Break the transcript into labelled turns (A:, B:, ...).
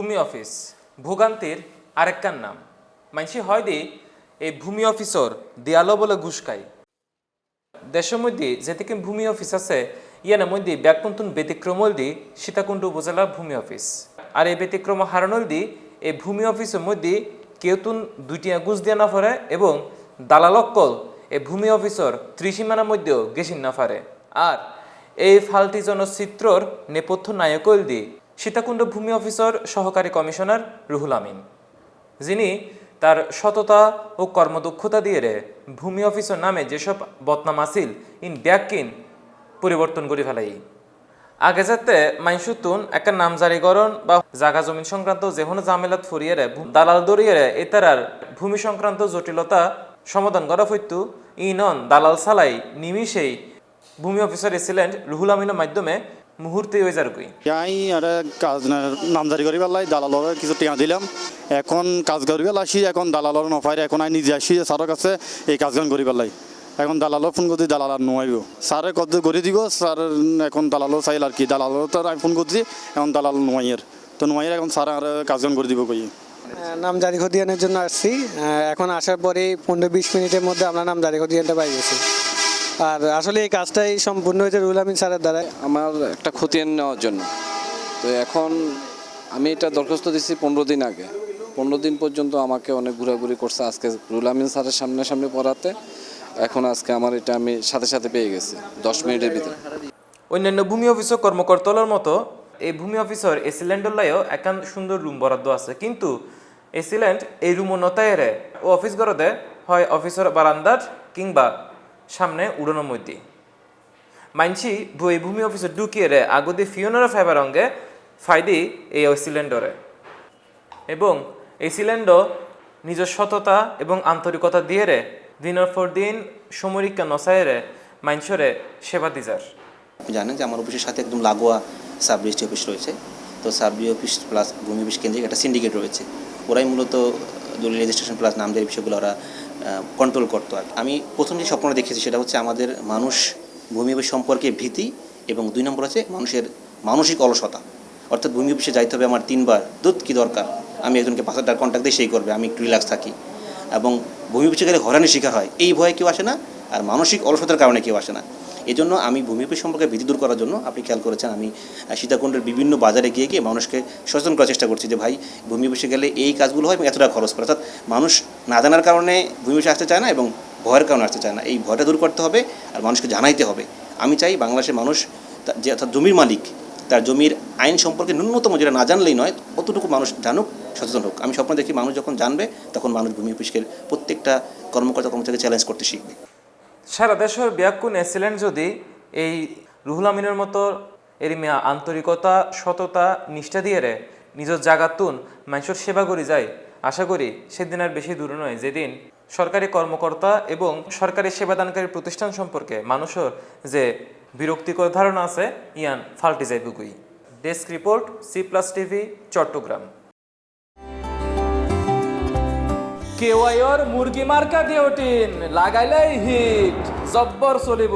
A: ভূমি অফিস, ভোগান্তির আরেকটার নাম। মানসি হয় দি, এই ভূমি অফিসর দেয়ালো বলে ঘুষ খায়। দেশের মধ্যে যেদিকে ভূমি অফিস আছে ইয়ানের মধ্যে ব্যাকপন্থন ব্যতিক্রমল দি, সীতাকুণ্ড উপজেলা ভূমি অফিস। আর এই ব্যতিক্রম হারানোর দি, এই ভূমি অফিসের মধ্যে কেউ তুন দুইটি গুজ দিয়া না পারে এবং দালালক্কল এই ভূমি অফিসর ত্রিসীমানার মধ্যেও গেছিন না পারে আর এই ফালতি জনচিত্রর নেপথ্য নায়কল দি সীতাকুণ্ড ভূমি অফিসর সহকারী কমিশনার রুহুল আমিন, যিনি তার সততা ও কর্মদক্ষতা দিয়ে ভূমি অফিসর নামে যেসব বদনাম আসিল ইন ব্যাকিন পরিবর্তন করে ফেলাই। আগে যাতে মাইসুতুন একটা নামজারিকরণ বা জাগা জমিন সংক্রান্ত যে কোনো জামেলাত ফুরিয়ে দালাল দরিয়ে এতারার ভূমি সংক্রান্ত জটিলতা সমাধান করা হইতু ইনন দালাল সালাই নিমিষেই ভূমি অফিসার এসিলেন্ট রুহুল আমিনের মাধ্যমে মুহূর্তে হয়ে যার কই।
B: আমি আরে কাজ নামজারি করি পেলাই দালালর কিছু টিয়া দিলাম। এখন কাজ করি আসি এখন দালালর নফাইরে এখন আমি নিজে আসি স্যারের কাছে এই কাজগান করি পেলাই এখন দালালর ফোন করছি দালাল আর নোয়াইব। স্যারে কত করে দিব স্যার এখন দালালও চাইল আর কি দালালও তো আমি ফোন করছি এখন দালাল নোয়াইয়ের। তো নোয়াইয়ের এখন স্যার আর কাজগান করে দিব কই।
C: নাম জারি খতিয়ানের জন্য আসছি। এখন আসার পরেই পনেরো বিশ মিনিটের মধ্যে আমরা নাম জারি খতিয়ানটা পাই গেছি। আর আসলে এই কাজটাই সম্পূর্ণ হয়েছে রুল আমিন স্যারের দ্বারা
D: আমার একটা খতিয়ান নেওয়ার জন্য। তো এখন আমি এটা দরখাস্ত দিচ্ছি পনেরো দিন আগে। পনেরো দিন পর্যন্ত আমাকে অনেক ঘোরাঘুরি করছে আজকে রুল আমিন স্যারের সামনাসামনি পড়াতে। এখন আজকে আমার এটা আমি সাথে সাথে পেয়ে গেছি দশ মিনিটের ভিতরে।
A: অন্যান্য ভূমি অফিসর কর্মকর্তার মতো এই ভূমি অফিসর এসিল্যান্ডের লাইও একান সুন্দর রুম বরাদ্দ আছে। কিন্তু এসিল্যান্ড এই রুমও নতায়েরে ও অফিস গড়তে হয় অফিসর বারান্দার কিংবা সামনে উড়ানোর মধ্যে মানছি এই ভূমি অফিসে ঢুকিয়ে রে আগদি ফিওনারা ফাইবার অঙ্গে ফাইদি এই সিলিন্ডারে এবং এই সিলিন্ডার নিজের সততা এবং আন্তরিকতা দিয়ে রে দিনের পর দিন সমরিকা নসায়েরে মাইনসরে সেবা দিজার
E: জানেন যে আমার অফিসের সাথে একদম লাগোয়া সাব রেজিস্ট্রি অফিস রয়েছে। তো সাব অফিস প্লাস ভূমি অফিস কেন্দ্রিক একটা সিন্ডিকেট রয়েছে। ওরাই মূলত দলীয় রেজিস্ট্রেশন প্লাস নামদের বিষয়গুলো ওরা কন্ট্রোল করতো। আর আমি প্রথম যে স্বপ্নটা দেখেছি সেটা হচ্ছে আমাদের মানুষ ভূমি সম্পর্কে ভীতি এবং দুই নম্বর আছে মানুষের মানসিক অলসতা। অর্থাৎ ভূমি অফিসে যাইতে হবে আমার তিনবার, দুধ কী দরকার? আমি একজনকে পাঁচ হাজার কন্ট্যাক্ট দিয়ে সেই করবে, আমি একটু রিল্যাক্স থাকি। এবং ভূমি অফিসে গেলে হরানির শিকার হয়। এই ভয়ে কেউ আসে না, আর মানসিক অলসতার কারণে কেউ আসে না। এই জন্য আমি ভূমি অফিস সম্পর্কে ভীতি দূর করার জন্য আপনি খেয়াল করেছেন, আমি সীতাকুণ্ডের বিভিন্ন বাজারে গিয়ে গিয়ে মানুষকে সচেতন করার চেষ্টা করছি যে ভাই ভূমি অফিসে গেলে এই কাজগুলো হয় এবং এত টাকা খরচ করে অর্থাৎ মানুষ না জানার কারণে ভূমি অফিসে আসতে চায় না এবং ভয়ের কারণে আসতে চায় না। এই ভয়টা দূর করতে হবে আর মানুষকে জানাইতে হবে। আমি চাই বাংলাদেশের মানুষ যে অর্থাৎ জমির মালিক, তার জমির আইন সম্পর্কে ন্যূনতম যেটা না জানলেই নয়, অতটুকু মানুষ জানুক, সচেতন হোক। আমি স্বপ্ন দেখি মানুষ যখন জানবে, তখন মানুষ ভূমি অফিসকে প্রত্যেকটা কর্মকর্তা কর্মচারীকে চ্যালেঞ্জ করতে শিখবে।
A: সারা দেশের ব্যাকুন এসিলেন্ট যদি এই রুহুল আমিনের মতো এর মিয়া আন্তরিকতা, সততা, নিষ্ঠা দিয়ে রে নিজের জাগাতুন মানুষের সেবা করি যায় আশা করি সেদিন আর বেশি দূর নয়, যেদিন সরকারি কর্মকর্তা এবং সরকারি সেবাদানকারী প্রতিষ্ঠান সম্পর্কে মানুষের যে বিরক্তিকর ধারণা আছে, ইয়ান ফাল্টি যাইবগুই। Desk report, C plus TV, Chattogram. কেওয়াইর মুরগি মার্কা দিওটিন লাগাইলাই হিট জব্বর চলিব।